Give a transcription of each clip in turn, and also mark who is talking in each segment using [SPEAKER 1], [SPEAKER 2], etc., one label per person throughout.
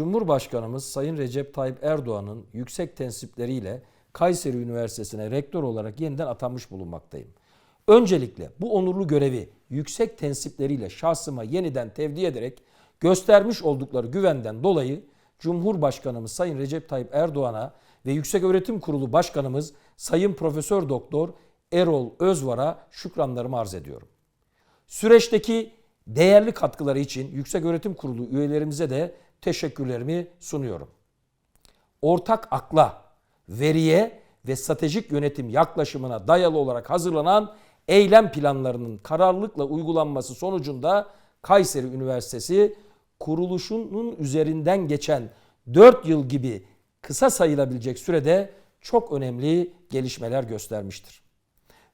[SPEAKER 1] Cumhurbaşkanımız Sayın Recep Tayyip Erdoğan'ın yüksek tensipleriyle Kayseri Üniversitesi'ne rektör olarak yeniden atanmış bulunmaktayım. Öncelikle bu onurlu görevi yüksek tensipleriyle şahsıma yeniden tevdi ederek göstermiş oldukları güvenden dolayı Cumhurbaşkanımız Sayın Recep Tayyip Erdoğan'a ve Yükseköğretim Kurulu Başkanımız Sayın Profesör Doktor Erol Özvar'a şükranlarımı arz ediyorum. Süreçteki değerli katkıları için Yükseköğretim Kurulu üyelerimize de teşekkürlerimi sunuyorum. Ortak akla, veriye ve stratejik yönetim yaklaşımına dayalı olarak hazırlanan eylem planlarının kararlılıkla uygulanması sonucunda Kayseri Üniversitesi kuruluşunun üzerinden geçen 4 yıl gibi kısa sayılabilecek sürede çok önemli gelişmeler göstermiştir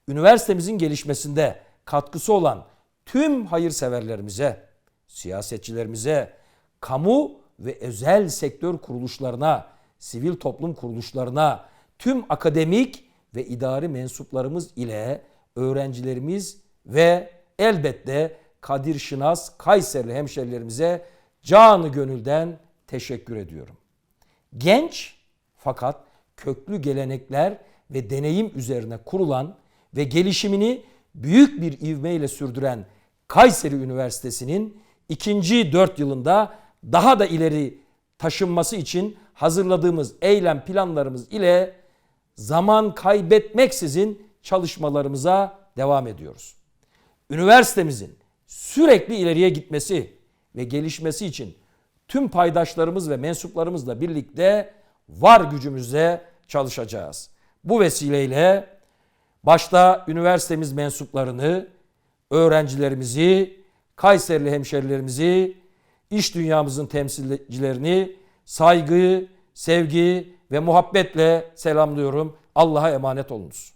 [SPEAKER 1] üniversitemizin gelişmesinde katkısı olan tüm hayırseverlerimize, siyasetçilerimize, kamu ve özel sektör kuruluşlarına, sivil toplum kuruluşlarına, tüm akademik ve idari mensuplarımız ile öğrencilerimiz ve elbette Kadir Şınas Kayserili hemşerilerimize canı gönülden teşekkür ediyorum. Genç fakat köklü gelenekler ve deneyim üzerine kurulan ve gelişimini büyük bir ivmeyle sürdüren Kayseri Üniversitesi'nin ikinci dört yılında daha da ileri taşınması için hazırladığımız eylem planlarımız ile zaman kaybetmeksizin çalışmalarımıza devam ediyoruz üniversitemizin sürekli ileriye gitmesi ve gelişmesi için tüm paydaşlarımız ve mensuplarımızla birlikte var gücümüzle çalışacağız. Bu vesileyle başta üniversitemiz mensuplarını, öğrencilerimizi, Kayserili hemşerilerimizi, iş dünyamızın temsilcilerini saygı, sevgi ve muhabbetle selamlıyorum. Allah'a emanet olunuz.